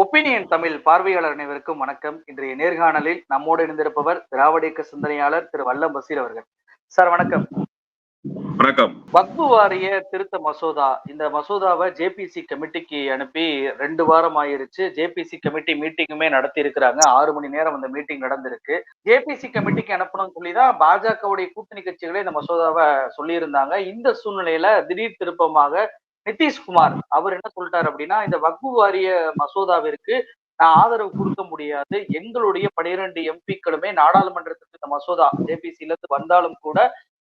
Opinion Tamil பார்வையாளர் அனைவருக்கும் வணக்கம். இன்றைய நேர்காணலில் நம்மோடு இணைந்திருப்பவர் திராவிட இயக்க சிந்தனையாளர் திரு வல்லம் பசீர் அவர்கள். சார் வணக்கம். வணக்கம். வக்பு வாரிய திருத்த மசோதா. இந்த மசோதாவை ஜேபிசி கமிட்டிக்கு அனுப்பி ரெண்டு வாரம் ஆயிருச்சு ஜேபிசி கமிட்டி மீட்டிங்குமே நடத்தி இருக்கிறாங்க ஆறு மணி நேரம் அந்த மீட்டிங் நடந்திருக்கு. ஜேபிசி கமிட்டிக்கு அனுப்பணும்னு சொல்லி தான் பாஜகவுடைய கூட்டணி கட்சிகளே இந்த மசோதாவை சொல்லியிருந்தாங்க. இந்த சூழ்நிலையில திடீர் திருப்பமாக நிதிஷ்குமார். அவர் என்ன சொல்லிட்டாரு அப்படின்னா இந்த வக்பு வாரிய மசோதாவிற்கு நான் ஆதரவு கொடுக்க முடியாது. எங்களுடைய பனிரெண்டு எம்பிக்களுமே நாடாளுமன்றத்துக்கு இந்த மசோதா ஜேபிசில இருந்து வந்தாலும் கூட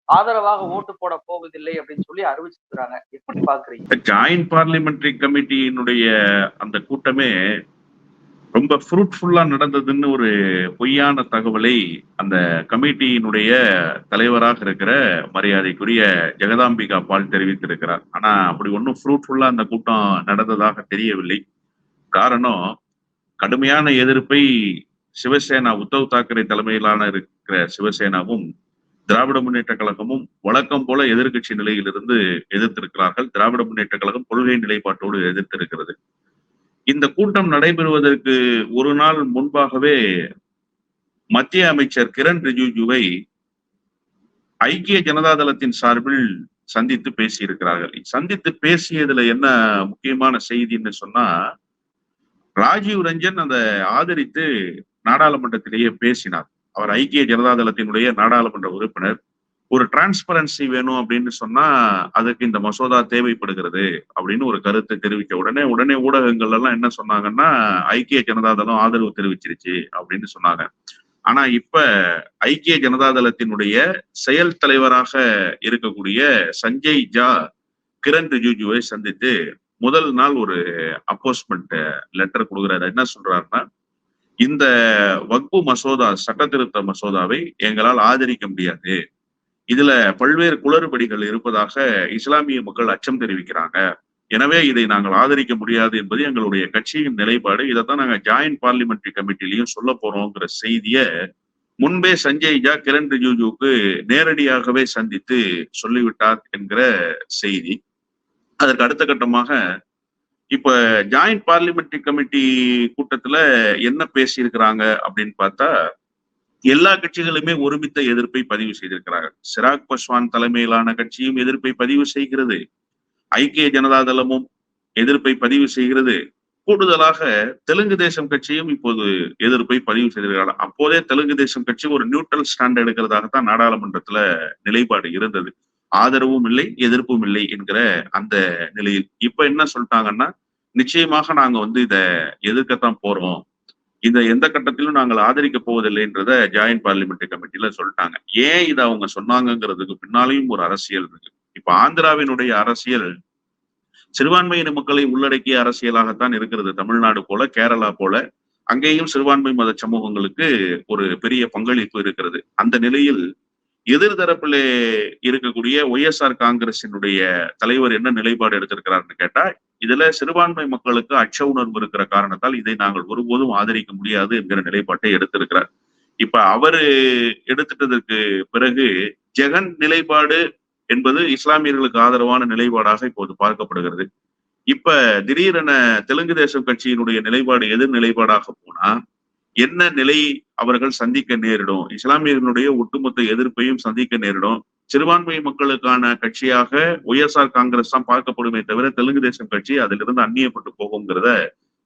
ஆதரவாக ஓட்டு போட போவதில்லை அப்படின்னு சொல்லி அறிவிச்சிருக்கிறாங்க. எப்படி பாக்குறீங்க? ஜாயிண்ட் பார்லிமெண்டரி கமிட்டியினுடைய அந்த கூட்டமே ரொம்ப ஃப்ரூட்ஃபுல்லா நடந்ததுன்னு ஒரு பொய்யான தகவலை அந்த கமிட்டியினுடைய தலைவராக இருக்கிற மரியாதைக்குரிய ஜெகதாம்பிகா பால் தெரிவித்திருக்கிறார். ஆனா அப்படி ஒன்றும் ஃப்ரூட்ஃபுல்லா அந்த கூட்டம் நடந்ததாக தெரியவில்லை. காரணம் கடுமையான எதிர்ப்பை சிவசேனா உத்தவ் தாக்கரே தலைமையிலான இருக்கிற சிவசேனாவும் திராவிட முன்னேற்ற கழகமும் வழக்கம் போல எதிர்கட்சி நிலையிலிருந்து எதிர்த்திருக்கிறார்கள். திராவிட முன்னேற்ற கழகம் கொள்கை நிலைப்பாட்டோடு எதிர்த்திருக்கிறது. இந்த கூட்டம் நடைபெறுவதற்கு ஒரு நாள் முன்பாகவே மத்திய அமைச்சர் கிரண் ரிஜிஜுவை ஐக்கிய ஜனதாதளத்தின் சார்பில் சந்தித்து பேசியிருக்கிறார்கள். சந்தித்து பேசியதுல என்ன முக்கியமான செய்தின்னு சொன்னா ராஜீவ் ரஞ்சன் அதை ஆதரித்து நாடாளுமன்றத்திலேயே பேசினார். அவர் ஐக்கிய ஜனதாதளத்தினுடைய நாடாளுமன்ற உறுப்பினர். ஒரு டிரான்ஸ்பரன்சி வேணும் அப்படின்னு சொன்னா அதுக்கு இந்த மசோதா தேவைப்படுகிறது அப்படின்னு ஒரு கருத்தை தெரிவிக்க உடனே உடனே ஊடகங்கள் எல்லாம் என்ன சொன்னாங்கன்னா ஐக்கிய ஜனதாதளம் ஆதரவு தெரிவிச்சிருச்சு அப்படின்னு சொன்னாங்க. ஆனா இப்ப ஐக்கிய ஜனதாதளத்தினுடைய செயல் தலைவராக இருக்கக்கூடிய சஞ்சய் ஜா கிரண் ரிஜிஜுவை சந்தித்து முதல் நாள் ஒரு அப்போஸ்மெண்ட் லெட்டர் கொடுக்குறாரு. என்ன சொல்றாருன்னா இந்த வக்பு மசோதா சட்ட திருத்த மசோதாவை எங்களால் ஆதரிக்க முடியாது. இதுல பல்வேறு குளறுபடிகள் இருப்பதாக இஸ்லாமிய மக்கள் அச்சம் தெரிவிக்கிறாங்க. எனவே இதை நாங்கள் ஆதரிக்க முடியாது என்பது எங்களுடைய கட்சியின் நிலைப்பாடு. இதைத்தான் நாங்கள் ஜாயிண்ட் பார்லிமெண்ட்ரி கமிட்டிலையும் சொல்ல போறோங்கிற செய்திய முன்பே சஞ்சய் ஜா கிரண் ரிஜிஜுவுக்கு நேரடியாகவே சந்தித்து சொல்லிவிட்டார் என்கிற செய்தி. அதற்கு அடுத்த கட்டமாக இப்ப ஜாயிண்ட் பார்லிமெண்ட்ரி கமிட்டி கூட்டத்துல என்ன பேசியிருக்கிறாங்க அப்படின்னு பார்த்தா எல்லா கட்சிகளுமே ஒருமித்த எதிர்ப்பை பதிவு செய்திருக்கிறார்கள். சிராக் பஸ்வான் தலைமையிலான கட்சியும் எதிர்ப்பை பதிவு செய்கிறது. ஐக்கிய ஜனதாதளமும் எதிர்ப்பை பதிவு செய்கிறது. கூடுதலாக தெலுங்கு தேசம் கட்சியும் இப்போது எதிர்ப்பை பதிவு செய்திருக்கிறார்கள் அப்போதே தெலுங்கு தேசம் கட்சி ஒரு நியூட்ரல் ஸ்டாண்ட் எடுக்கிறதாகத்தான் நாடாளுமன்றத்துல நிலைப்பாடு இருந்தது. ஆதரவும் இல்லை எதிர்ப்பும் இல்லை என்கிற அந்த நிலையில். இப்ப என்ன சொல்லிட்டாங்கன்னா நிச்சயமாக நாங்க வந்து இத எதிர்க்கத்தான் போறோம். இந்த எந்த கட்டத்திலும் நாங்கள் ஆதரிக்க போவதில்லைன்றத ஜாயின்ட் பார்லிமெண்ட் கமிட்டில சொல்லிட்டாங்க. ஏன் இதை அவங்க சொன்னாங்கிறதுக்கு பின்னாலேயும் ஒரு அரசியல் இருக்கு. இப்ப ஆந்திராவினுடைய அரசியல் சிறுபான்மையின மக்களை உள்ளடக்கிய அரசியலாகத்தான் இருக்கிறது. தமிழ்நாடு போல கேரளா போல அங்கேயும் சிறுபான்மை மத சமூகங்களுக்கு ஒரு பெரிய பங்களிப்பு இருக்கிறது. அந்த நிலையில் எதிர்தரப்பிலே இருக்கக்கூடிய ஒய்எஸ்ஆர் காங்கிரசினுடைய தலைவர் என்ன நிலைப்பாடு எடுத்திருக்கிறார்னு கேட்டா இதுல சிறுபான்மை மக்களுக்கு அச்ச உணர்வு இருக்கிற காரணத்தால் இதை நாங்கள் ஒருபோதும் ஆதரிக்க முடியாது என்கிற நிலைப்பாட்டை எடுத்திருக்கிறார். இப்ப அவரு எடுத்துட்டதற்கு பிறகு ஜெகன் நிலைப்பாடு என்பது இஸ்லாமியர்களுக்கு ஆதரவான நிலைப்பாடாக இப்போது பார்க்கப்படுகிறது. இப்ப திடீரென தெலுங்கு தேசம் கட்சியினுடைய நிலைப்பாடு எதிர் நிலைப்பாடாக போனா என்ன நிலை அவர்கள் சந்திக்க நேரிடும்? இஸ்லாமியர்களுடைய ஒட்டுமொத்த எதிர்ப்பையும் சந்திக்க நேரிடும். சிறுபான்மை மக்களுக்கான கட்சியாக ஒய்எஸ்ஆர் காங்கிரஸ் தான் பார்க்கப்படுமே தவிர தெலுங்கு தேசம் கட்சி அதிலிருந்து அந்நியப்பட்டு போகுங்கிறத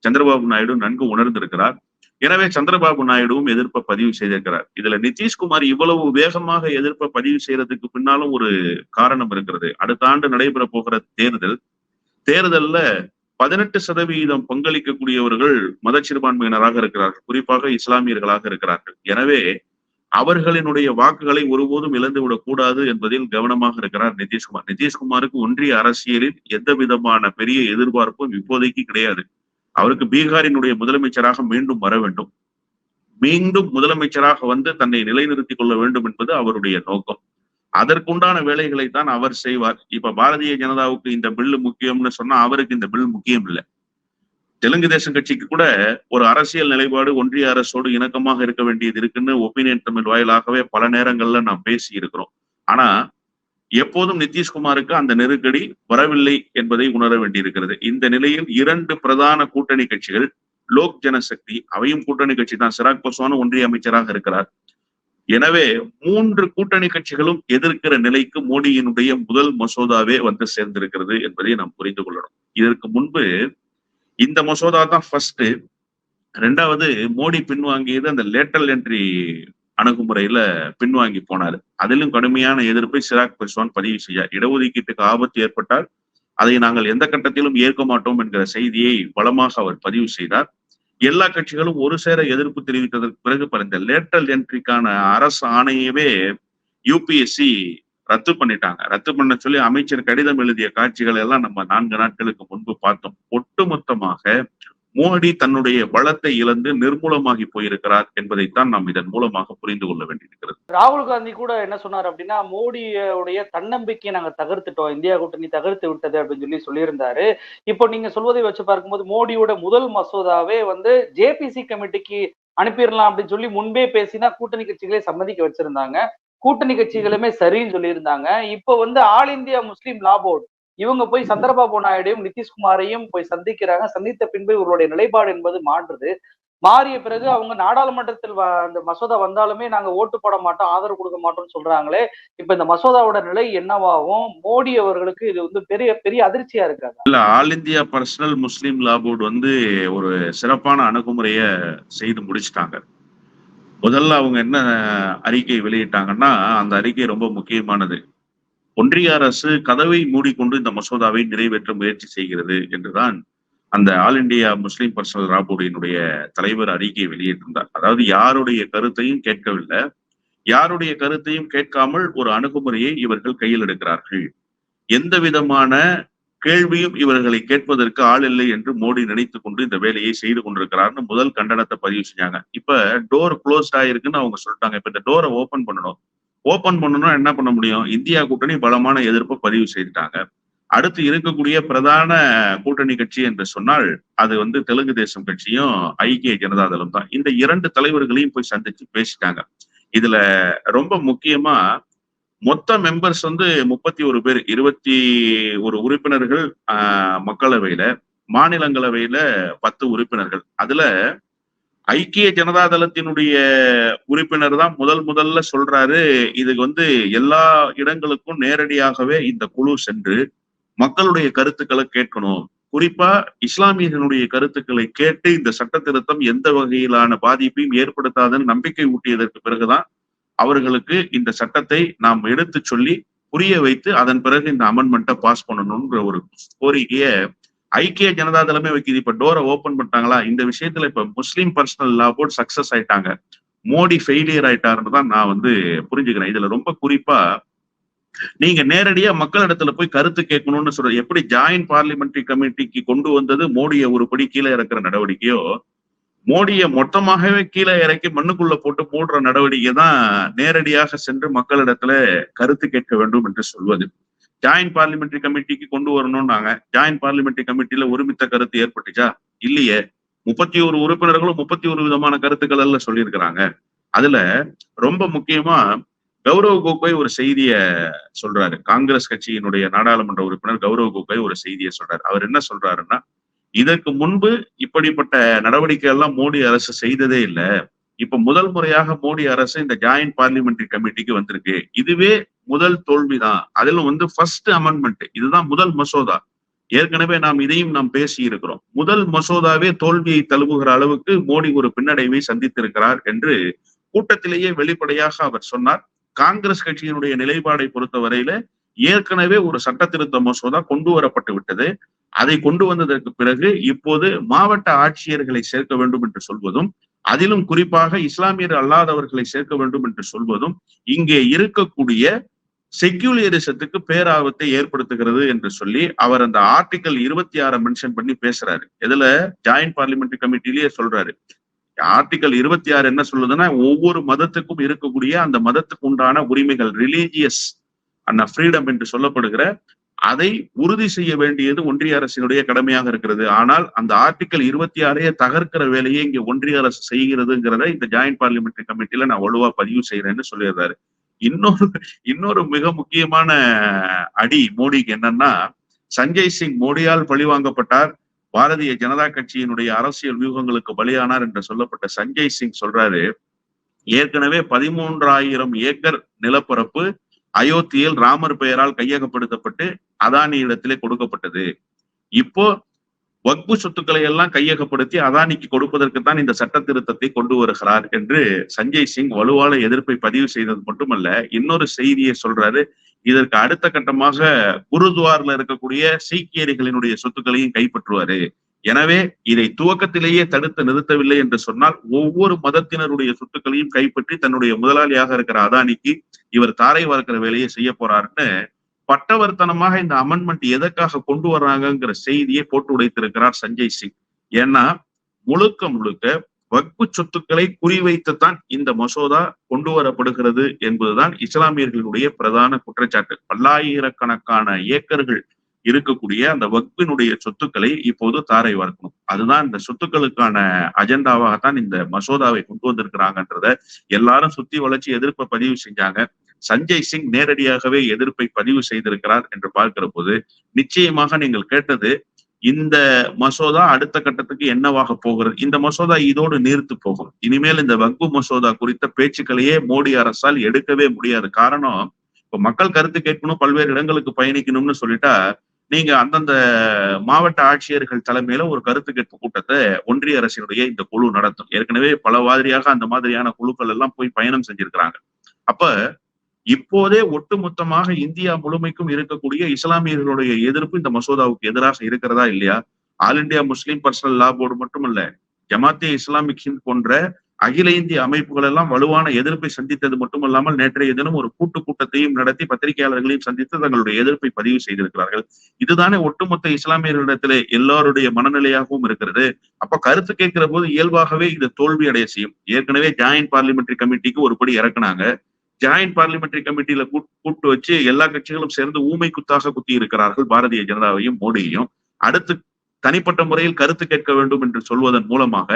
சந்திரபாபு நாயுடு நன்கு உணர்ந்திருக்கிறார். எனவே சந்திரபாபு நாயுடுவும் எதிர்ப்பை பதிவு செய்திருக்கிறார். இதுல நிதிஷ்குமார் இவ்வளவு வேகமாக எதிர்ப்பை பதிவு செய்யறதுக்கு பின்னாலும் ஒரு காரணம் இருக்கிறது. அடுத்த ஆண்டு நடைபெற போகிற தேர்தல் தேர்தல்ல பதினெட்டு சதவீதம் பங்களிக்கக்கூடியவர்கள் மத சிறுபான்மையினராக இருக்கிறார்கள். குறிப்பாக இஸ்லாமியர்களாக இருக்கிறார்கள். எனவே அவர்களினுடைய வாக்குகளை ஒருபோதும் இழந்துவிடக் கூடாது என்பதில் கவனமாக இருக்கிறார் நிதிஷ்குமார். நிதிஷ்குமாருக்கு ஒன்றிய அரசியலில் எந்த விதமான பெரிய எதிர்பார்ப்பும் இப்போதைக்கு கிடையாது. அவருக்கு பீகாரினுடைய முதலமைச்சராக மீண்டும் வர வேண்டும். மீண்டும் முதலமைச்சராக வந்து தன்னை நிலைநிறுத்திக் கொள்ள வேண்டும் என்பது அவருடைய நோக்கம். அதற்குண்டான வேலைகளை தான் அவர் செய்வார். இப்ப பாரதிய ஜனதாவுக்கு இந்த பில்லு முக்கியம்னு சொன்னா அவருக்கு இந்த பில் முக்கியம் இல்லை. தெலுங்கு தேசம் கட்சிக்கு கூட ஒரு அரசியல் நிலைப்பாடு ஒன்றிய அரசோடு இணக்கமாக இருக்க வேண்டியது இருக்குன்னு ஒப்பீனியன் தமிழ் வாயிலாகவே பல நேரங்கள்ல நாம் பேசி இருக்கிறோம் ஆனா எப்போதும் நிதிஷ்குமாருக்கு அந்த நெருக்கடி வரவில்லை என்பதை உணர வேண்டியிருக்கிறது. இந்த நிலையில் இரண்டு பிரதான கூட்டணி கட்சிகள் லோக் ஜனசக்தி அவையும் கூட்டணி கட்சி தான். சிராக் பஸ்வானும் ஒன்றிய அமைச்சராக இருக்கிறார். எனவே மூன்று கூட்டணி கட்சிகளும் எதிர்க்கிற நிலைக்கு மோடியினுடைய முதல் மசோதாவே வந்து சேர்ந்திருக்கிறது என்பதை நாம் புரிந்து கொள்ளணும். இதற்கு முன்பு இந்த மசோதா தான் ஃபர்ஸ்ட் ரெண்டாவது மோடி பின்வாங்கியது அந்த லேட்டல் என்ட்ரி அணுகுமுறையில பின்வாங்கி போனார். அதிலும் கடுமையான எதிர்ப்பை சிராக் பஸ்வான் பதிவு செய்யார் இடஒதுக்கீட்டுக்கு ஆபத்து ஏற்பட்டால் அதை நாங்கள் எந்த கட்டத்திலும் ஏற்க மாட்டோம் என்கிற செய்தியை பலமாக அவர் பதிவு செய்தார். எல்லா கட்சிகளும் ஒரு சேர எதிர்ப்பு தெரிவித்ததற்கு பிறகு இந்த லேட்டல் என்ட்ரிக்கான அரசு ஆணையவே யூபிஎஸ்சி ரத்து பண்ணிட்டாங்க. ரத்து பண்ண சொல்லி அமைச்சர் கடிதம் எழுதிய காட்சிகள் எல்லாம் நம்ம நான்கு நாட்களுக்கு முன்பு பார்த்தோம். ஒட்டுமொத்தமாக மோடி தன்னுடைய பலத்தை இழந்து நிர்மூலமாகி போயிருக்கிறார் என்பதைத்தான் நாம் இதன் மூலமாக புரிந்து கொள்ள வேண்டியிருக்கிறது. ராகுல் காந்தி கூட என்ன சொன்னார் அப்படின்னா மோடியுடைய தன்னம்பிக்கையை நாங்க தகர்த்துட்டோம் இந்தியா கூட்டணி தகர்த்து விட்டது அப்படின்னு சொல்லி சொல்லியிருந்தாரு. இப்போ நீங்க சொல்வதை வச்சு பார்க்கும்போது மோடியோட முதல் மசோதாவே வந்து ஜேபிசி கமிட்டிக்கு அனுப்பிடலாம் அப்படின்னு சொல்லி முன்பே பேசினா கூட்டணி கட்சிகளே சம்மதிக்க வச்சிருந்தாங்க. கூட்டணி கட்சிகளுமே சரின்னு சொல்லியிருந்தாங்க. இப்போ வந்து all India Muslim law board இவங்க போய் சந்திரபாபு நாயுடையும் நிதிஷ்குமாரையும் போய் சந்திக்கிறாங்க. சந்தித்த பின்பு இவர்களுடைய நிலைப்பாடு என்பது மாறுது. மாறிய பிறகு அவங்க நாடாளுமன்றத்தில் வ- அந்த மசோதா வந்தாலுமே நாங்க ஓட்டு போட மாட்டோம் ஆதரவு கொடுக்க மாட்டோம்னு சொல்றாங்களே இப்ப இந்த மசோதாவோட நிலை என்னவாகும்? மோடி அவர்களுக்கு இது வந்து பெரிய பெரிய அதிர்ச்சியா இருக்காது இல்ல all India personal Muslim law board வந்து ஒரு சிறப்பான அணுகுமுறைய செய்து முடிச்சிட்டாங்க. முதல்ல அவங்க என்ன அறிக்கை வெளியிட்டாங்கன்னா அந்த அறிக்கை ரொம்ப முக்கியமானது. ஒன்றிய அரசு கதவை மூடிக்கொண்டு இந்த மசோதாவை நிறைவேற்ற முயற்சி செய்கிறது என்றுதான் அந்த all India Muslim personal law போர்டினுடைய தலைவர் அறிக்கையை வெளியிட்டிருந்தார். அதாவது யாருடைய கருத்தையும் கேட்கவில்லை. யாருடைய கருத்தையும் கேட்காமல் ஒரு அணுகுமுறையை இவர்கள் கையில் எடுக்கிறார்கள். எந்த விதமான கேள்வியும் இவர்களை கேட்பதற்கு ஆள் இல்லை என்று மோடி நினைத்துக் கொண்டு இந்த வேலையை செய்து கொண்டிருக்கிறார்னு முதல் கண்டனத்தை பதிவு செஞ்சாங்க. இப்ப டோர் க்ளோஸ் ஆயிருக்குன்னு அவங்க சொல்லிட்டாங்க. இப்ப இந்த டோரை ஓபன் பண்ணணும். ஓபன் பண்ணணும்னா என்ன பண்ண முடியும்? இந்தியா கூட்டணி பலமான எதிர்ப்பை பதிவு செய்துட்டாங்க. அடுத்து இருக்கக்கூடிய பிரதான கூட்டணி கட்சி என்று சொன்னால் அது வந்து தெலுங்கு தேசம் கட்சியும் ஐக்கிய ஜனதாதளம் தான். இந்த இரண்டு தலைவர்களையும் போய் சந்திச்சு பேசிட்டாங்க. இதுல ரொம்ப முக்கியமா மொத்த மெம்பர்ஸ் வந்து முப்பத்தி ஒரு பேர் இருபத்தி ஒரு உறுப்பினர்கள் ஆஹ், மக்களவையில மாநிலங்களவையில பத்து உறுப்பினர்கள். அதுல ஐக்கிய ஜனதாதளத்தினுடைய உறுப்பினர் தான் முதல் முதல்ல சொல்றாரு இது வந்து எல்லா இடங்களுக்கும் நேரடியாகவே இந்த குழு சென்று மக்களுடைய கருத்துக்களை கேட்கணும். குறிப்பா இஸ்லாமியர்களுடைய கருத்துக்களை கேட்டு இந்த சட்ட திருத்தம் எந்த வகையிலான பாதிப்பையும் ஏற்படுத்தாதுன்னு நம்பிக்கை ஊட்டியதற்கு பிறகுதான் அவர்களுக்கு இந்த சட்டத்தை நாம் எடுத்து சொல்லி புரிய வைத்து அதன் பிறகு இந்த அமெண்ட்மெண்ட்டை பாஸ் பண்ணணும்ன்ற ஒரு கோரிக்கையை ஐக்கிய ஜனதாதளமே வைக்குது இப்ப டோரை ஓபன் பண்ணிட்டாங்களா? இந்த விஷயத்துல இப்ப Muslim personal law board success ஆயிட்டாங்க. மோடி ஃபெயிலியர் ஆயிட்டாருன்னு தான் நான் வந்து புரிஞ்சுக்கிறேன். இதுல ரொம்ப குறிப்பா நீங்க நேரடியா மக்களிடத்துல போய் கருத்து கேட்கணும்னு சொல்ற எப்படி ஜாயின்ட் பார்லிமெண்ட்ரி கமிட்டிக்கு கொண்டு வந்தது மோடியை ஒரு படி கீழே இறக்குற நடவடிக்கையோ மோடியை மொத்தமாகவே கீழே இறக்கி மண்ணுக்குள்ள போட்டு போடுற நடவடிக்கை தான் நேரடியாக சென்று மக்களிடத்துல கருத்து கேட்க வேண்டும் என்று சொல்வது. ஜாயின்ட் பார்லிமெண்ட்ரி கமிட்டிக்கு கொண்டு வரணும்னாங்க. ஜாயின்ட் பார்லிமெண்ட்ரி கமிட்டியில ஒருமித்த கருத்து ஏற்பட்டுச்சா? இல்லையே. முப்பத்தி ஒரு உறுப்பினர்களும் முப்பத்தி ஒரு விதமான கருத்துக்கள் எல்லாம் சொல்லியிருக்கிறாங்க. அதுல ரொம்ப முக்கியமா கௌரவ கோகோய் ஒரு செய்திய சொல்றாரு. காங்கிரஸ் கட்சியினுடைய நாடாளுமன்ற உறுப்பினர் கௌரவ கோகோய் ஒரு செய்தியை சொல்றாரு. அவர் என்ன சொல்றாருன்னா இதற்கு முன்பு இப்படிப்பட்ட நடவடிக்கை எல்லாம் மோடி அரசு செய்ததே இல்லை. இப்ப முதல் முறையாக மோடி அரசு இந்த ஜாயிண்ட் பார்லிமெண்டரி கமிட்டிக்கு வந்திருக்கு. இதுவே முதல் தோல்விதான். அதிலும் வந்து ஃபர்ஸ்ட் அமெண்ட்மெண்ட் இதுதான் முதல் மசோதா. ஏற்கனவே நாம் இதையும் நாம் பேசி இருக்கிறோம். முதல் மசோதாவே தோல்வியை தழுவுகிற அளவுக்கு மோடி ஒரு பின்னடைவை சந்தித்திருக்கிறார் என்று கூட்டத்திலேயே வெளிப்படையாக அவர் சொன்னார். காங்கிரஸ் கட்சியினுடைய நிலைப்பாடை பொறுத்தவரையில ஏற்கனவே ஒரு சட்ட திருத்த மசோதா கொண்டு வரப்பட்டு விட்டது. அதை கொண்டு வந்ததற்கு பிறகு இப்போது மாவட்ட ஆட்சியர்களை சேர்க்க வேண்டும் என்று சொல்வதும் அதிலும் குறிப்பாக இஸ்லாமியர் அல்லாதவர்களை சேர்க்க வேண்டும் என்று சொல்வதும் இங்கே இருக்கக்கூடிய செக்யூலரிசத்துக்கு பேராபத்தை ஏற்படுத்துகிறது என்று சொல்லி அவர் அந்த ஆர்டிகல் இருபத்தி ஆறை மென்ஷன் பண்ணி பேசுறாரு. இதுல ஜாயிண்ட் பார்லிமெண்ட்ரி கமிட்டிலேயே சொல்றாரு. ஆர்டிகல் இருபத்தி ஆறு என்ன சொல்லுதுன்னா ஒவ்வொரு மதத்துக்கும் இருக்கக்கூடிய அந்த மதத்துக்கு உண்டான உரிமைகள் ரிலீஜியஸ் அந்த ஃப்ரீடம் என்று சொல்லப்படுகிற அதை உறுதி செய்ய வேண்டியது ஒன்றிய அரசினுடைய கடமையாக இருக்கிறது. ஆனால் அந்த ஆர்டிகல் இருபத்தி ஆறையே தகர்க்கிற வேலையை இங்க ஒன்றிய அரசு செய்கிறதுங்கிறத இந்த ஜாயிண்ட் பார்லிமெண்டரி கமிட்டியில நான் வலுவா பதிவு செய்யறேன்னு சொல்லியிருந்தாரு இன்னொரு இன்னொரு மிக முக்கியமான அடி மோடிக்கு என்னன்னா சஞ்சய் சிங் மோடியால் பழிவாங்கப்பட்டார். பாரதிய ஜனதா கட்சியினுடைய அரசியல் வியூகங்களுக்கு பலியானார் என்று சொல்லப்பட்ட சஞ்சய் சிங் சொல்றாரு. ஏற்கனவே பதிமூன்றாயிரம் ஏக்கர் நிலப்பரப்பு அயோத்தியில் ராமர் பெயரால் கையகப்படுத்தப்பட்டு அதானி இடத்திலே கொடுக்கப்பட்டது. இப்போ வக்பு சொத்துக்களை எல்லாம் கையகப்படுத்தி அதானிக்கு கொடுப்பதற்கு தான் இந்த சட்ட திருத்தத்தை கொண்டு வருகிறார் என்று சஞ்சய் சிங் வலுவான எதிர்ப்பை பதிவு செய்தது மட்டுமல்ல இன்னொரு செய்தியை சொல்றாரு. இதற்கு அடுத்த கட்டமாக குருத்வாரில் இருக்கக்கூடிய சீக்கியர்களினுடைய சொத்துக்களையும் கைப்பற்றுவாரு. எனவே இதை துவக்கத்திலேயே தடுத்து நிறுத்தவில்லை என்று சொன்னால் ஒவ்வொரு மதத்தினருடைய சொத்துக்களையும் கைப்பற்றி தன்னுடைய முதலாளியாக இருக்கிற அதானிக்கு இவர் தாரை வார்க்கிற வேலையை செய்ய போறாருன்னு பட்டவர்த்தனமாக இந்த அமெண்ட்மெண்ட் எதற்காக கொண்டு வர்றாங்கங்கிற செய்தியை போட்டு உடைத்திருக்கிறார் சஞ்சய் சிங். ஏன்னா முழுக்க முழுக்க வக்பு சொத்துக்களை குறிவைத்துத்தான் இந்த மசோதா கொண்டு வரப்படுகிறது என்பதுதான் இஸ்லாமியர்களுடைய பிரதான குற்றச்சாட்டு. பல்லாயிரக்கணக்கான ஏக்கர்கள் இருக்கக்கூடிய அந்த வக்பினுடைய சொத்துக்களை இப்போது தாரை வார்க்கணும் அதுதான் இந்த சொத்துக்களுக்கான அஜெண்டாவாகத்தான் இந்த மசோதாவை கொண்டு வந்திருக்கிறாங்கன்றத எல்லாரும் சுத்தி வளர்ச்சி எதிர்ப்பை பதிவு செஞ்சாங்க. சஞ்சய் சிங் நேரடியாகவே எதிர்ப்பை பதிவு செய்திருக்கிறார் என்று பார்க்கிற போது நிச்சயமாக நீங்கள் கேட்டது இந்த மசோதா அடுத்த கட்டத்துக்கு என்னவாக போகிறது? இந்த மசோதா இதோடு நீர்த்து போகும். இனிமேல் இந்த வக்பு மசோதா குறித்த பேச்சுக்களையே மோடி அரசால் எடுக்கவே முடியாது. காரணம் இப்ப மக்கள் கருத்து கேட்கணும் பல்வேறு இடங்களுக்கு பயணிக்கணும்னு சொல்லிட்டா நீங்க அந்தந்த மாவட்ட ஆட்சியர்கள் தலைமையில ஒரு கருத்து கேட்பு கூட்டத்தை ஒன்றிய அரசினுடைய இந்த குழு நடத்தும். ஏற்கனவே பல மாதிரியாக அந்த மாதிரியான குழுக்கள் எல்லாம் போய் பயணம் செஞ்சிருக்கிறாங்க. அப்ப இப்போதே ஒட்டுமொத்தமாக இந்தியா முழுமைக்கும் இருக்கக்கூடிய இஸ்லாமியர்களுடைய எதிர்ப்பு இந்த மசோதாவுக்கு எதிராக இருக்கிறதா இல்லையா? All India Muslim personal law board மட்டுமல்ல ஜமாத்தே இஸ்லாமிக் ஹிந்த் போன்ற அகில இந்திய அமைப்புகள் எல்லாம் வலுவான எதிர்ப்பை சந்தித்தது மட்டுமல்லாமல் நேற்றைய தினம் ஒரு கூட்டு கூட்டத்தையும் நடத்தி பத்திரிகையாளர்களையும் சந்தித்து தங்களுடைய எதிர்ப்பை பதிவு செய்திருக்கிறார்கள். இதுதானே ஒட்டுமொத்த இஸ்லாமியர்களிடத்திலே எல்லாருடைய மனநிலையாகவும் இருக்கிறது. அப்ப கருத்து கேட்கிற போது இயல்பாகவே இது தோல்வி அடைய செய்யும். ஏற்கனவே ஜாயிண்ட் பார்லிமெண்டரி கமிட்டிக்கு ஒரு படி இறக்குனாங்க. ஜாயிண்ட் பார்லிமெண்டரி கமிட்டியில கூட்டு வச்சு எல்லா கட்சிகளும் சேர்ந்து ஊமை குத்தாக குத்தி இருக்கிறார்கள் பாரதிய ஜனதாவையும் மோடியையும். அடுத்து தனிப்பட்ட முறையில் கருத்து கேட்க வேண்டும் என்று சொல்வதன் மூலமாக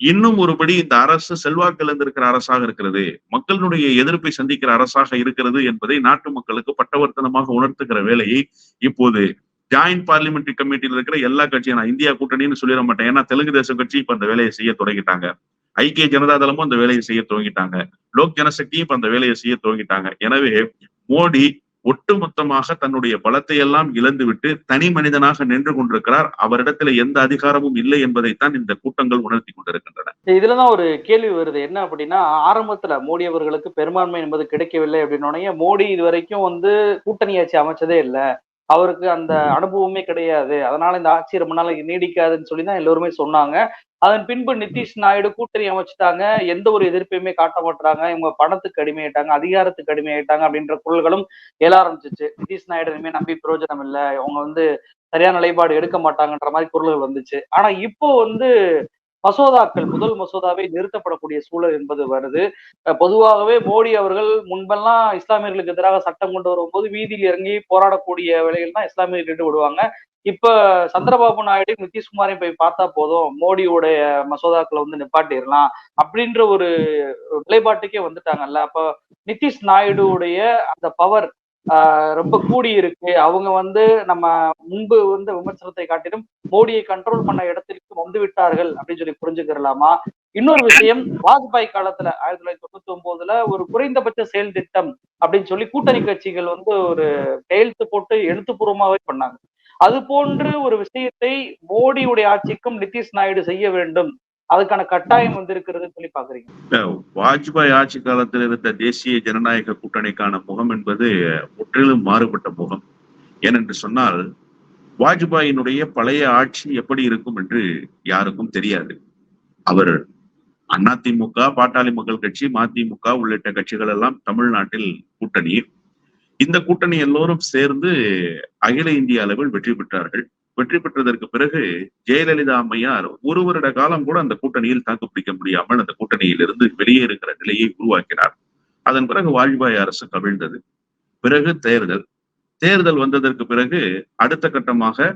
இன்னும் ஒருபடி இந்த அரசு செல்வாக்கு இழந்திருக்கிற அரசாக இருக்கிறது மக்களுடைய எதிர்ப்பை சந்திக்கிற அரசாக இருக்கிறது என்பதை நாட்டு மக்களுக்கு பட்டவர்த்தனமாக உணர்த்துகிற வேலையை இப்போது ஜாயிண்ட் பார்லிமெண்ட்ரி கமிட்டியில் இருக்கிற எல்லா கட்சியும் நான் இந்தியா கூட்டணின்னு சொல்லிட மாட்டேன். ஏன்னா தெலுங்கு தேச கட்சி இப்ப அந்த வேலையை செய்ய தொடங்கிட்டாங்க ஐக்கிய ஜனதா தளமும் அந்த வேலையை செய்ய துவங்கிட்டாங்க. லோக் ஜனசக்தியும் இப்ப அந்த வேலையை செய்ய துவங்கிட்டாங்க. எனவே மோடி ஒட்டுமொத்தமாக தன்னுடைய பலத்தை எல்லாம் இழந்துவிட்டு தனி மனிதனாக நின்று கொண்டிருக்கிறார். அவரிடத்துல எந்த அதிகாரமும் இல்லை என்பதைத்தான் இந்த கூட்டங்கள் உணர்த்தி கொண்டிருக்கின்றன. இதுலதான் ஒரு கேள்வி வருது. என்ன அப்படின்னா ஆரம்பத்துல மோடி அவர்களுக்கு பெரும்பான்மை என்பது கிடைக்கவில்லை அப்படின்னு மோடி இது வரைக்கும் வந்து கூட்டணி ஆட்சி அமைச்சதே இல்லை. அவருக்கு அந்த அனுபவமே கிடையாது. அதனால இந்த ஆட்சி ரொம்ப நாளைக்கு நீடிக்காதுன்னு சொல்லி தான் எல்லோருமே சொன்னாங்க. அதன் பின்பு நிதிஷ் நாயுடு கூட்டணி அமைச்சிட்டாங்க. எந்த ஒரு எதிர்ப்பையுமே காட்ட மாட்டாங்க இவங்க பணத்துக்கு அடிமையாயிட்டாங்க அதிகாரத்துக்கு அடிமையாயிட்டாங்க அப்படின்ற குரல்களும் எழ ஆரம்பிச்சிச்சு. நிதிஷ் நாயுடு இனிமே நம்பி பிரயோஜனம் இல்லை. அவங்க வந்து சரியான நிலைப்பாடு எடுக்க மாட்டாங்கன்ற மாதிரி குரல்கள் வந்துச்சு. ஆனா இப்போ வந்து மசோதாக்கள் முதல் மசோதாவை நிறுத்தப்படக்கூடிய சூழல் என்பது வருது. பொதுவாகவே மோடி அவர்கள் முன்பெல்லாம் இஸ்லாமியர்களுக்கு எதிராக சட்டம் கொண்டு வரும்போது வீதியில் இறங்கி போராடக்கூடிய வேலைகள் தான் இஸ்லாமியர்கள் ஈடுபடுவாங்க இப்ப சந்திரபாபு நாயுடு நிதிஷ்குமாரையும் போய் பார்த்தா போதும் மோடியோடைய மசோதாக்களை வந்து நிப்பாட்டிடலாம் அப்படின்ற ஒரு நிலைப்பாட்டுக்கே வந்துட்டாங்கல்ல. அப்ப நிதிஷ் நாயுடுடைய அந்த பவர் ரொம்ப கூடி இருக்கு அவங்க வந்து நம்ம முன்பு வந்து விமர்சனத்தை காட்டிலும் மோடியை கண்ட்ரோல் பண்ண இடத்திற்கு வந்து விட்டார்கள் அப்படின்னு சொல்லி புரிஞ்சுக்கிறலாமா? இன்னொரு விஷயம் வாஜ்பாய் காலத்துல ஆயிரத்தி தொள்ளாயிரத்தி தொண்ணூத்தி ஒன்பதுல ஒரு குறைந்தபட்ச செயல் திட்டம் அப்படின்னு சொல்லி கூட்டணி கட்சிகள் வந்து ஒரு கையெழுத்து போட்டு எழுத்துப்பூர்வமாவே பண்ணாங்க. அது போன்று ஒரு விஷயத்தை மோடியுடைய ஆட்சிக்கும் நிதிஷ் நாயுடு செய்ய வேண்டும். அதுக்கான கட்டாயம் வந்து இருக்கிறதுன்னு சொல்லி பாக்குறீங்க. வாஜ்பாய் ஆட்சி காலத்தில் இருந்த தேசிய ஜனநாயக கூட்டணிக்கான முகம் என்பது முற்றிலும் மாறுபட்ட முகம். ஏனென்று சொன்னால் வாஜ்பாயினுடைய பழைய ஆட்சி எப்படி இருக்கும் என்று யாருக்கும் தெரியாது. அவர் அதிமுக பாட்டாளி மக்கள் கட்சி மதிமுக உள்ளிட்ட கட்சிகள் எல்லாம் தமிழ்நாட்டில் கூட்டணி. இந்த கூட்டணி எல்லோரும் சேர்ந்து அகில இந்திய அளவில் வெற்றி பெற்றார்கள். வெற்றி பெற்றதற்கு பிறகு ஜெயலலிதா அம்மையார் ஒரு வருட காலம் கூட அந்த கூட்டணியில் தாக்கு பிடிக்க முடியாமல் அந்த கூட்டணியில் இருந்து வெளியே இருக்கிற நிலையை உருவாக்கினார். அதன் பிறகு வாஜ்பாய் அரசு கவிழ்ந்தது. பிறகு தேர்தல். தேர்தல் வந்ததற்கு பிறகு அடுத்த கட்டமாக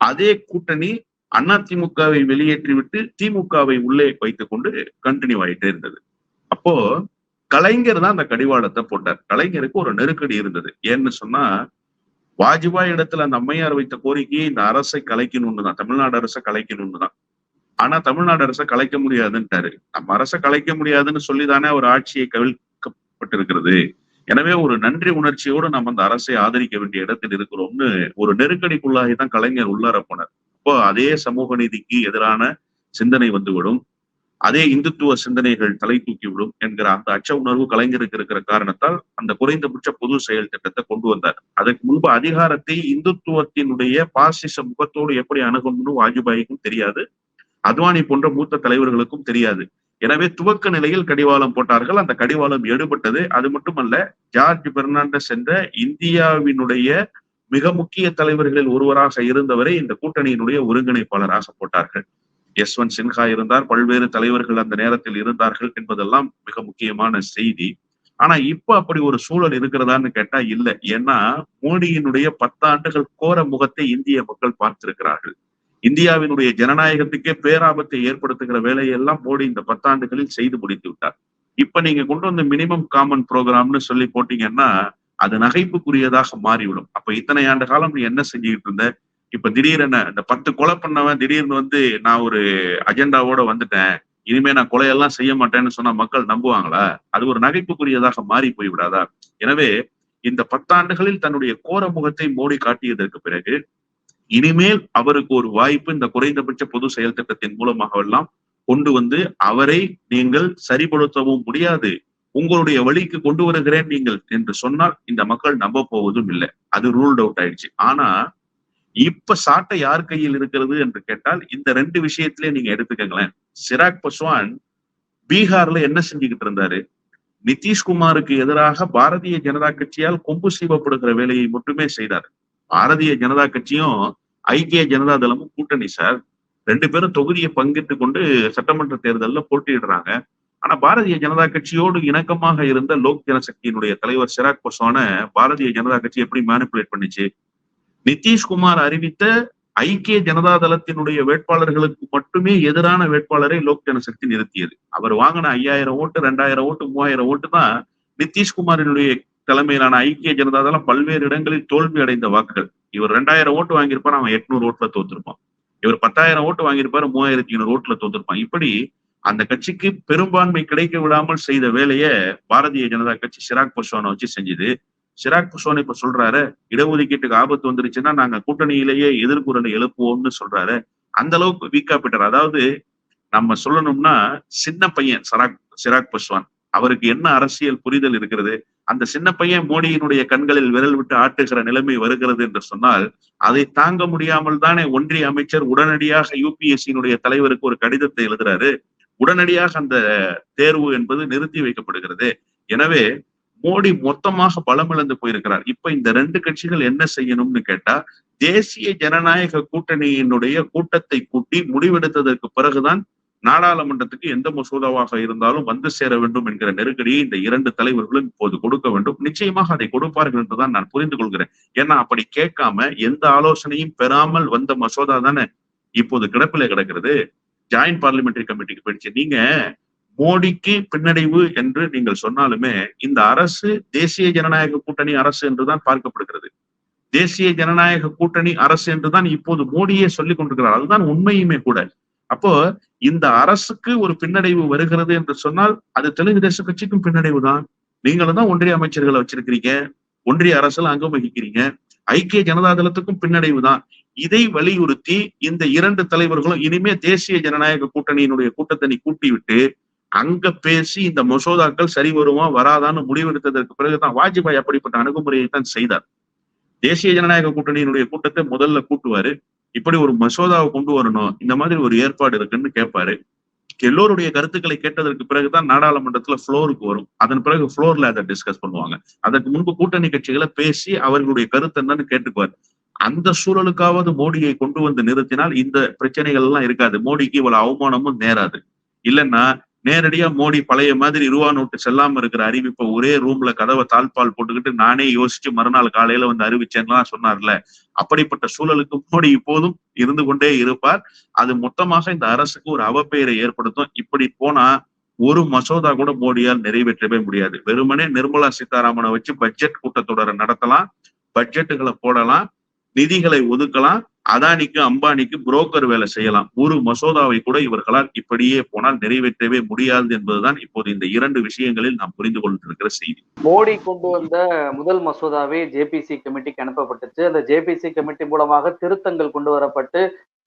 அதே கூட்டணி அதிமுகவை வெளியேற்றிவிட்டு திமுகவை உள்ளே வைத்துக் கொண்டு கண்டினியூ ஆயிட்டே இருந்தது. அப்போ கலைஞர் தான் அந்த கடிவாளத்தை போட்டார். கலைஞருக்கு ஒரு நெருக்கடி இருந்தது. ஏன்னு சொன்னா வாஜ்பாய் இடத்துல அந்த அம்மையார் வைத்த கோரிக்கையை இந்த அரசை கலைக்கணும்னு தான் தமிழ்நாடு அரசை கலைக்கணும்னு தான். ஆனா தமிழ்நாடு அரசை கலைக்க முடியாதுன்ட்டாரு. நம்ம அரசை கலைக்க முடியாதுன்னு சொல்லிதானே அவர் ஆட்சியை கவிழ்க்கப்பட்டிருக்கிறது. எனவே ஒரு நன்றி உணர்ச்சியோடு நம்ம அந்த அரசை ஆதரிக்க வேண்டிய இடத்தில் இருக்கிறோம்னு ஒரு நெருக்கடிக்குள்ளாகி தான் கலைஞர் உள்ளார போனார். அப்போ அதே சமூக நீதிக்கு எதிரான சிந்தனை வந்துவிடும். அதே இந்துத்துவ சிந்தனைகள் தலை தூக்கிவிடும் என்கிற அந்த அச்ச உணர்வு கலைஞருக்கு இருக்கிற காரணத்தால் அந்த குறைந்தபட்ச பொது செயல் திட்டத்தை கொண்டு வந்தார். அதற்கு முன்பு அதிகாரத்தை இந்துத்துவத்தினுடைய பாசிச முகத்தோடு எப்படி அணுகணும்னு வாஜ்பாய்க்கும் தெரியாது. அத்வானி போன்ற மூத்த தலைவர்களுக்கும் தெரியாது. எனவே துவக்க நிலையில் கடிவாளம் போட்டார்கள். அந்த கடிவாளம் எடுபட்டது. அது மட்டுமல்ல ஜார்ஜ் பெர்னாண்டஸ் என்ற இந்தியாவினுடைய மிக முக்கிய தலைவர்களில் ஒருவராக இருந்தவரை இந்த கூட்டணியினுடைய ஒருங்கிணைப்பாளராக போட்டார்கள். யஸ்வந்த் சின்ஹா இருந்தார் பல்வேறு தலைவர்கள் அந்த நேரத்தில் இருந்தார்கள் என்பதெல்லாம் மிக முக்கியமான செய்தி. ஆனா இப்ப அப்படி ஒரு சூழல் இருக்கிறதான்னு கேட்டா இல்ல. ஏன்னா மோடியினுடைய பத்தாண்டுகள் கோர முகத்தை இந்திய மக்கள் பார்த்திருக்கிறார்கள். இந்தியாவினுடைய ஜனநாயகத்துக்கே பேராபத்தை ஏற்படுத்துகிற வேலையெல்லாம் மோடி இந்த பத்தாண்டுகளில் செய்து முடித்து விட்டார். இப்ப நீங்க கொண்டு வந்த மினிமம் காமன் ப்ரோக்ராம்னு சொல்லி போட்டீங்கன்னா அது நகைப்புக்குரியதாக மாறிவிடும். அப்ப இத்தனை ஆண்டு காலம் நீ என்ன செஞ்சுக்கிட்டு இருந்த? இப்ப திடீரென இந்த பத்து கொலை பண்ணவன் திடீர்னு வந்து நான் ஒரு அஜெண்டாவோட வந்துட்டேன் இனிமே நான் கொலையெல்லாம் செய்ய மாட்டேன்னு சொன்னா மக்கள் நம்புவாங்களா? அது ஒரு நகைப்புக்குரியதாக மாறி போய் விடாதா? எனவே இந்த பத்தாண்டுகளில் தன்னுடைய கோர முகத்தை மோடி காட்டியதற்கு பிறகு இனிமேல் அவருக்கு ஒரு வாய்ப்பு இந்த குறைந்தபட்ச பொது செயல் திட்டத்தின் மூலமாக எல்லாம் கொண்டு வந்து அவரை நீங்கள் சரிபடுத்தவும் முடியாது. உங்களுடைய வழிக்கு கொண்டு வருகிறேன் நீங்கள் என்று சொன்னால் இந்த மக்கள் நம்ப போவதும் இல்லை. அது ரூல்ட் அவுட் ஆயிடுச்சு. ஆனா இப்ப சாட்டை யார் கையில் இருக்கிறது என்று கேட்டால் இந்த ரெண்டு விஷயத்திலே நீங்க எடுத்துக்கங்களேன். சிராக் பஸ்வான் பீகார்ல என்ன செஞ்சுக்கிட்டு இருந்தாரு? நிதிஷ்குமாருக்கு எதிராக பாரதிய ஜனதா கட்சியால் கொம்பு சீவப்படுகிற வேலையை மட்டுமே செய்தார். பாரதிய ஜனதா கட்சியும் ஐக்கிய ஜனதா தளமும் கூட்டணி சார். ரெண்டு பேரும் தொகுதியை பங்கிட்டு கொண்டு சட்டமன்ற தேர்தலில் போட்டியிடுறாங்க. ஆனா பாரதிய ஜனதா கட்சியோடு இணக்கமாக இருந்த லோக் ஜனசக்தியினுடைய தலைவர் சிராக் பஸ்வான பாரதிய ஜனதா கட்சி எப்படி மேனிப்புலேட் பண்ணிச்சு? நிதிஷ்குமார் அறிவித்த ஐக்கிய ஜனதா தளத்தினுடைய வேட்பாளர்களுக்கு மட்டுமே எதிரான வேட்பாளரை லோக் ஜனசக்தி நிறுத்தியது. அவர் வாங்கின ஐயாயிரம் ஓட்டு ரெண்டாயிரம் ஓட்டு மூவாயிரம் ஓட்டு தான் நிதிஷ்குமாரினுடைய தலைமையிலான ஐக்கிய ஜனதா தளம் பல்வேறு இடங்களில் தோல்வி அடைந்த வாக்குகள். இவர் ரெண்டாயிரம் ஓட்டு வாங்கியிருப்பார் அவன் எட்நூறு ஓட்டுல தோத்திருப்பான். இவர் பத்தாயிரம் ஓட்டு வாங்கியிருப்பாரு மூவாயிரத்தி ஐநூறு ஓட்டுல தோத்திருப்பான். இப்படி அந்த கட்சிக்கு பெரும்பான்மை கிடைக்க விடாமல் செய்த வேலையை பாரதிய ஜனதா கட்சி சிராக் பஸ்வானை வச்சு செஞ்சது. சிராக் பஸ்வான் இப்ப சொல்றாரு இடஒதுக்கீட்டுக்கு ஆபத்து வந்துருச்சுன்னா நாங்க கூட்டணியிலேயே எதிர்குறலை எழுப்புவோம்னு சொல்றாரு. அந்த அளவுக்கு வீக்கா போயிட்டார். அதாவது நம்ம சொல்லணும்னா சின்ன பையன் சராக் சிராக் பஸ்வான் அவருக்கு என்ன அரசியல் புரிதல் இருக்கிறது? அந்த சின்ன பையன் மோடியினுடைய கண்களில் விரல் விட்டு ஆட்டுகிற நிலைமை வருகிறது என்று சொன்னால் அதை தாங்க முடியாமல் தானே ஒன்றிய அமைச்சர் உடனடியாக யூபிஎஸ்சியினுடைய தலைவருக்கு ஒரு கடிதத்தை எழுதுறாரு. உடனடியாக அந்த தேர்வு என்பது நிறுத்தி வைக்கப்படுகிறது. எனவே மோடி மொத்தமாக பலமிழந்து போயிருக்கிறார். இப்ப இந்த ரெண்டு கட்சிகள் என்ன செய்யணும்னு கேட்டா தேசிய ஜனநாயக கூட்டணியினுடைய கூட்டத்தை கூட்டி முடிவெடுத்ததற்கு பிறகுதான் நாடாளுமன்றத்துக்கு எந்த மசோதாவாக இருந்தாலும் வந்து சேர வேண்டும் என்கிற நெருக்கடியை இந்த இரண்டு தலைவர்களும் இப்போது கொடுக்க வேண்டும். நிச்சயமாக அதை கொடுப்பார்கள் என்றுதான் நான் புரிந்து கொள்கிறேன். ஏன்னா அப்படி கேட்காம எந்த ஆலோசனையும் பெறாமல் வந்த மசோதா தானே இப்போது கிடப்பில கிடக்கிறது. ஜாயிண்ட் பார்லிமெண்டரி கமிட்டிக்கு போயிடுச்சு. நீங்க மோடிக்கு பின்னடைவு என்று நீங்கள் சொன்னாலுமே இந்த அரசு தேசிய ஜனநாயக கூட்டணி அரசு என்றுதான் பார்க்கப்படுகிறது. தேசிய ஜனநாயக கூட்டணி அரசு என்றுதான் இப்போது மோடியே சொல்லிக் கொண்டிருக்கிறார். அதுதான் உண்மையுமே கூட. அப்போ இந்த அரசுக்கு ஒரு பின்னடைவு வருகிறது என்று சொன்னால் அது தெலுங்கு தேச கட்சிக்கும் பின்னடைவு தான். நீங்களும் தான் ஒன்றிய அமைச்சர்களை வச்சிருக்கிறீங்க. ஒன்றிய அரசுல அங்கம் வகிக்கிறீங்க. ஐக்கிய ஜனதா தளத்துக்கும் பின்னடைவு தான். இதை வலியுறுத்தி இந்த இரண்டு தலைவர்களும் இனிமே தேசிய ஜனநாயக கூட்டணியினுடைய கூட்டத்தை நீ கூட்டி விட்டு அங்க பேசி இந்த மசோதாக்கள் சரி வருமா வராதான்னு முடிவெடுத்ததற்கு பிறகுதான் வாஜ்பாய் அப்படிப்பட்ட அணுகுமுறையை தான் செய்தார். தேசிய ஜனநாயக கூட்டணியினுடைய கூட்டத்தை முதல்ல கூட்டுவாரு. இப்படி ஒரு மசோதாவை கொண்டு வரணும் இந்த மாதிரி ஒரு ஏற்பாடு இருக்குன்னு கேட்பாரு. எல்லோருடைய கருத்துக்களை கேட்டதற்கு பிறகுதான் நாடாளுமன்றத்துல ஃப்ளோருக்கு வரும். அதன் பிறகு ஃப்ளோர்ல அதை டிஸ்கஸ் பண்ணுவாங்க. அதற்கு முன்பு கூட்டணி கட்சிகளை பேசி அவர்களுடைய கருத்து என்னன்னு கேட்டுக்குவார். அந்த சூழலுக்காவது மோடியை கொண்டு வந்து நிறுத்தினால் இந்த பிரச்சனைகள் எல்லாம் இருக்காது. மோடிக்கு இவ்வளவு அவமானமும் நேராது. இல்லைன்னா நேரடியா மோடி பழைய மாதிரி ரூபா நோட்டு செல்லாம இருக்கிற அறிவிப்பை ஒரே ரூம்ல கதவை தாழ்பால் போட்டுக்கிட்டு நானே யோசிச்சு மறுநாள் காலையில வந்து அறிவிச்சேன்லாம் சொன்னார்ல. அப்படிப்பட்ட சூழலுக்கு மோடி இப்போதும் இருந்து கொண்டே இருப்பார். அது மொத்தமாக இந்த அரசுக்கு ஒரு அவப்பெயரை ஏற்படுத்தும். இப்படி போனா ஒரு மசோதா கூட மோடியால் நிறைவேற்றவே முடியாது. வெறுமனே நிர்மலா சீதாராமனை வச்சு பட்ஜெட் கூட்டத்தொடரை நடத்தலாம். பட்ஜெட்டுகளை போடலாம். நிதிகளை ஒதுக்கலாம். அதானிக்கு அம்பானிக்கு புரோக்கர் வேலை செய்யலாம். ஒரு மசோதாவை கூட இவர்களால் இப்படியே போனால் நிறைவேற்றவே முடியாது என்பதுதான் இப்போது இந்த இரண்டு விஷயங்களில் நாம் புரிந்து கொண்டிருக்கிற செய்தி. மோடி கொண்டு வந்த முதல் மசோதாவே ஜேபிசி கமிட்டிக்கு அனுப்பப்பட்டுச்சு. அந்த ஜேபிசி கமிட்டி மூலமாக திருத்தங்கள் கொண்டு வரப்பட்டு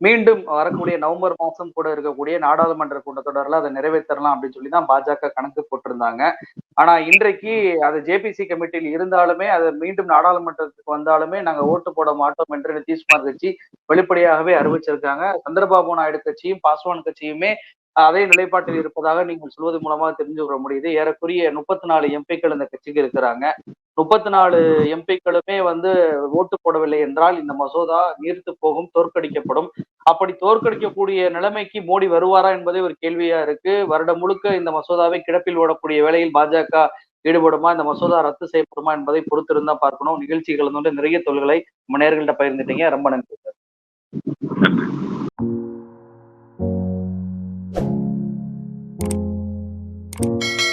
மீண்டும் வரக்கூடிய நவம்பர் மாசம் கூட இருக்கக்கூடிய நாடாளுமன்ற கூட்டத்தொடரில் அதை நிறைவேற்றலாம் அப்படின்னு சொல்லி தான் பாஜக கணக்கு போட்டிருந்தாங்க. ஆனா இன்றைக்கு அது ஜேபிசி கமிட்டியில் இருந்தாலுமே அது மீண்டும் நாடாளுமன்றத்துக்கு வந்தாலுமே நாங்க ஓட்டு போட மாட்டோம் என்று நிதிஷ்குமார் கட்சி வெளிப்படையாகவே அறிவிச்சிருக்காங்க. சந்திரபாபு நாயுடு கட்சியும் பாஸ்வான் கட்சியுமே அதே நிலைப்பாட்டில் இருப்பதாக நீங்கள் சொல்வது மூலமாக தெரிஞ்சு கொள்ள முடியுது. ஏறக்குரிய முப்பத்தி நாலு எம்பிக்கள் இந்த கட்சிக்கு இருக்கிறாங்க. முப்பத்தி நாலு எம்பிக்களுமே வந்து ஓட்டு போடவில்லை என்றால் இந்த மசோதா நீர்த்து போகும் தோற்கடிக்கப்படும். அப்படி தோற்கடிக்கக்கூடிய நிலைமைக்கு மோடி வருவாரா என்பதே ஒரு கேள்வியா இருக்கு. வருடம் முழுக்க இந்த மசோதாவை கிடப்பில் ஓடக்கூடிய வேளையில் பாஜக ஈடுபடுமா இந்த மசோதா ரத்து செய்யப்படுமா என்பதை பொறுத்திருந்தா பார்க்கணும். நிகழ்ச்சிகள் வந்து நிறைய தொழில்களை நேர்கள்ட்ட பகிர்ந்துட்டீங்க. ரொம்ப நன்றி சார். நன்றி.